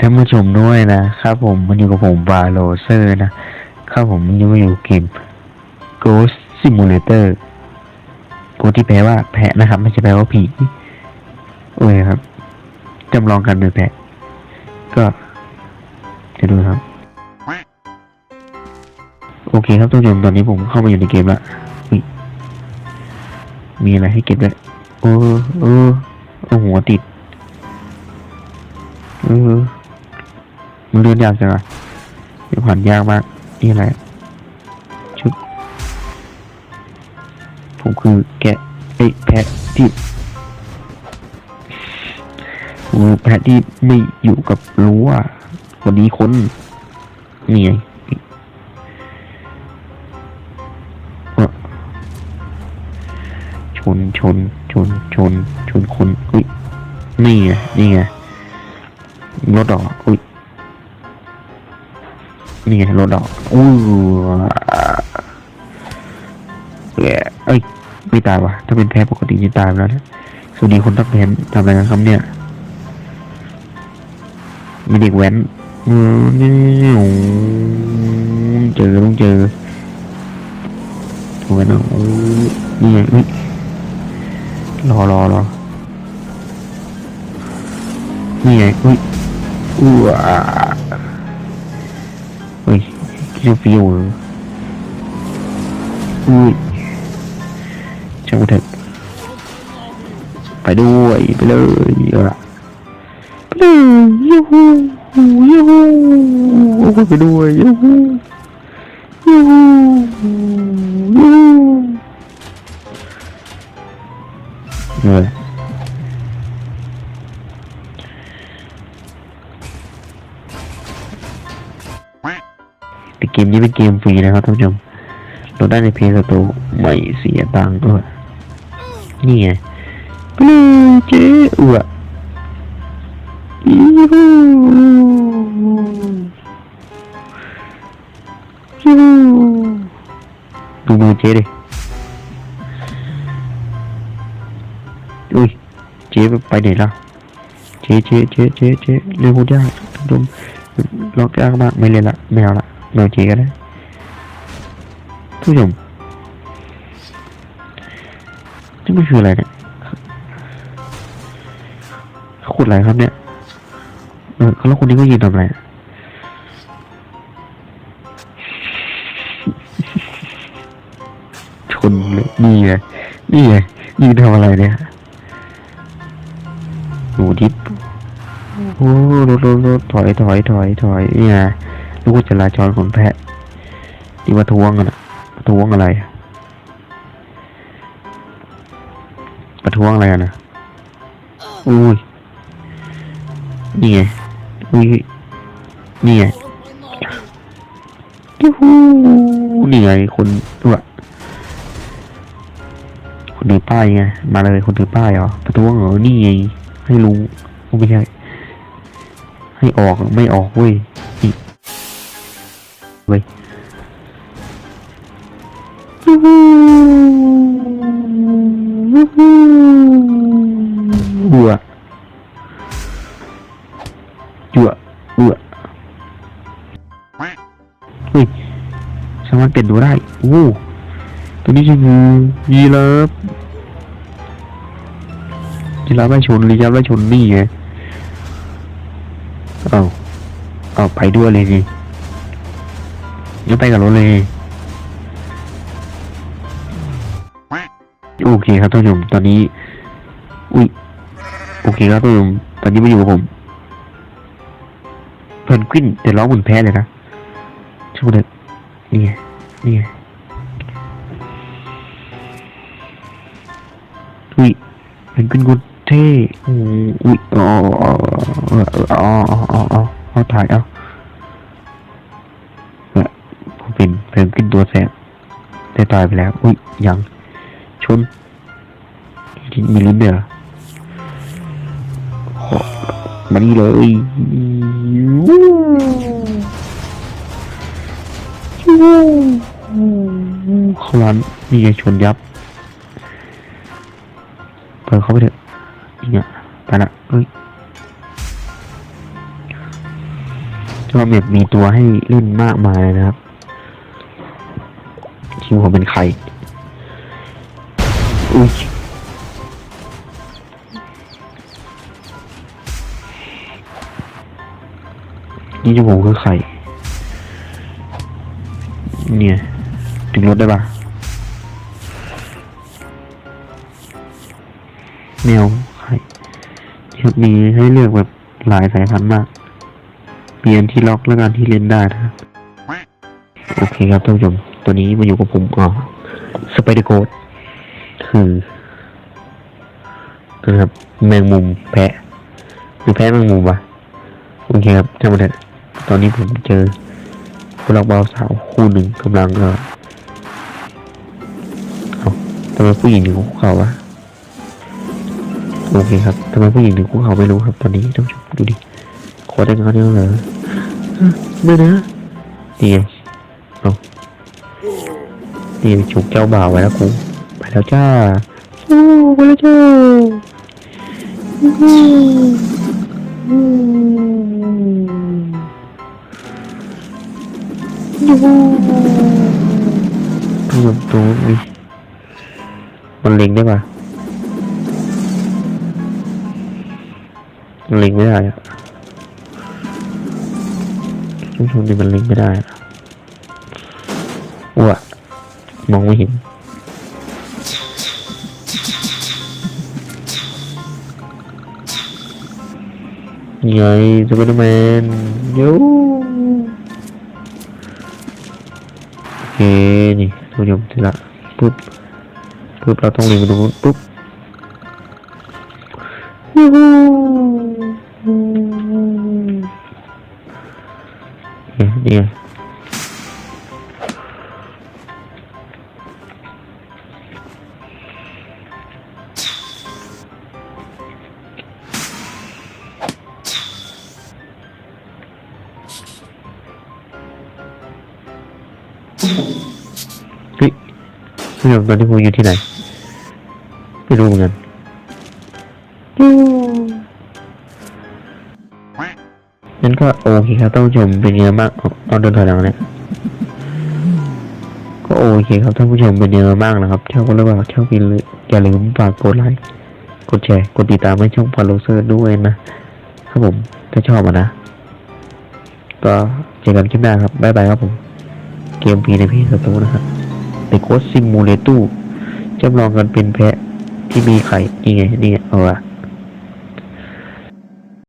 ท่านผู้ชมด้วยนะครับผมมันอยู่กับผมบาโลเซอร์นะครับผมมันอยู่อยู่เกม Ghost Simulator กูที่แปลว่าแพะนะครับ ไม่ใช่แปลว่าผีโอ้ยครับจำลองกันเป็นแพะ ก็ จะดูครับ โอเคครับท่านผู้ชมตอนนี้ผมเข้ามาอยู่ในเกมละมีอะไรให้เก็บด้วยเออเออโอ้หัวติดเออ มันเลื่อนยากจังอะเดี๋ยวผ่านยากมาก นี่อะไรอะชุดผมคือแกะไอ้แพะที่ผมแพะที่ไม่อยู่กับรู้ว่าวันนี้คนนี่ไงอ้อชนชนชนชนชนคนอุ้ยนี่ไงนี่ไงรถดอกอุ้ย นี่ไงรถดอกอู้แหละเอ้ยไม่ตายวะถ้าเป็นแพ้ปกติจะตายไปแล้วนะสวัสดีคนทักแทนทำอะไรกันครับเนี่ย มีเด็กแว้นอืมนี่เจอต้องเจอถูกไหมนะโอ้นี่ไงอุ้ยรอรอรอนี่ไงอุ้ยอู้อ่า ยคิวฟิวอุ้ยช่างมันเถอะไปด้วยไปเลยเอะไปเลยยูฮูยูฮูโอ้ยไปด้วยยูฮูยูฮูยูฮูเออ เกมนี้เป็นเกมฟรีนะครับท่านผู้ชมโหลดได้ในเพย์สตร์ไม่เสียตังค์ด้วยนี่ไงไปเลยเจ๊อ้วอีฮูยูดูมือเจ๊ดิอุ้ยเจ๊ไปไหนล้วเจ๊เจ๊เจ๊เจ๊เจ๊เรื่องพูดยากท่านผู้ชมล็อกยากมากไม่เล่นละไม่เอาละ ไม่เอาจีก็ได้ทุกผู้ชมนี่มันคืออะไรเนี่ยขุดอะไรครับเนี่ย เออแล้วคนนี้ก็ยืนทำอะไรชนเลยนี่ไงนี่ไงยืนทำอะไรเนี่ยหนูดิบโอ้รถรถรถถอยถอยถอยถอยนี่ไงลูกจราจรของแพะที่มาทวงนอะประทวงอะไรอะประท้วงอะไรนะอุ้ยนี่ไงอุ้ยนี่ไงยูฮูนี่ไงคนตัวคนถือป้ายไงมาเลยคนถือป้ายเหรอประท้วงเหรอนี่ไงให้รู้ไม่ใช่ให้ออกไม่ออกเว้ยนี่ เว้ยยูฮูยูฮูอัวจั่วอัวเฮ้ยสามารถเปลี่ยนตัวได้โอ้ตัวนี้คือยีราฟยีราฟไล่ชนยีราฟไล่ชนนี่ไงเอาเอาไปด้วยเลยสิ งั้นไปกับรถเลยโอเคครับท่านผู้ชมตอนนี้ อุ้ยโอเคครับท่านผู้ชมตอนนี้มาอยู่กับผมเพนกวินแต่ร้องเหมือนแพ้เลยนะช่วยเด็ดนี่ไงนี่ไงอุ้ยเพนกวินกูเท่อุ้ยอ๋ออ๋ออ๋ออ๋ออ๋อเอาถ่ายเอา ผมเป็นเพนกวินตัวแสบได้ตายไปแล้ว อุ้ย ยัง ชนมีลิ้นเดือมานี่เลยเขาร้านนี่ไงชนยับเปิดเข้าไปเถอะอีกอะไปละเอ้ยว่าแบบมีตัวให้เล่นมากมายเลยนะครับ คิวผมเป็นใคร อุ้ยนี่จะผมคือใคร เนี่ย ถึงรถได้ปะแมวไข่ครมีให้เลือกแบบหลายสายพันธุ์มากมีอันที่ล็อกและอันที่เล่นได้นะ โอเคครับท่านผู้ชม ตัวนี้มาอยู่กับผมอ๋อสไปเดอร์โกดคือนะครับแมงมุมแพะหรือแพะแมงมุมวะโอเคครับท่านผู้ชมตอนนี้ผมเจอผู้รักเบาวสาวคู่หนึ่งกำลังเออเอาทำไมผู้หญิงถึงคุกเข่าวะโอเคครับทำไมผู้หญิงถึงคุกเข่าไม่รู้ครับ ตอนนี้ท่านผู้ชมดูดิขอได้งานเดียวเหรอไม่นะนี่ไงเอา นี่ฉุกเจ้าบ่าวไว้แล้วกูไปแล้วจ้าโอ้ไปแล้วจ้าอื้อหืออืมยูดูแบบตัวนี้มันเล็งได้ปะมันเล็งไม่ได้อะช่วงช่วงนี้มันเล็งไม่ได้อะอ้วม องไม่เห็นไงสไปเดอร์แมนยูโอเคนี่ท่านผู้ชมทีละปุ๊บปุ๊บเราต้องเล็งไปตรงนู้นปุ๊บยูเนี่ยเนี่ยเฮ้ยท่านผู้ชมตอนที่ผมอยู่ที่ไหน ไม่รู้เหมือนกันงั้นก็โอเคครับท่านผู้ชมเป็นยังไงบ้างเอาเดินถอยหลังเนี่ยก็โอเคครับท่านผู้ชมเป็นยังไงบ้างนะครับชอบก็แล้วก็ชอบกินเลยอย่าลืมฝากกดไลค์กดแชร์กดติดตามให้ช่องพาโลเซอร์ด้วยนะครับผมถ้าชอบอะนะ ก็เจอกันคลิปหน้าครับบ๊ายบายครับผม เกมพีในพีสตูนะฮะในโค้ดซิมูเลตู้จำลองกันเป็นแพะที่มีไข่นี่ไงนี่เอาละ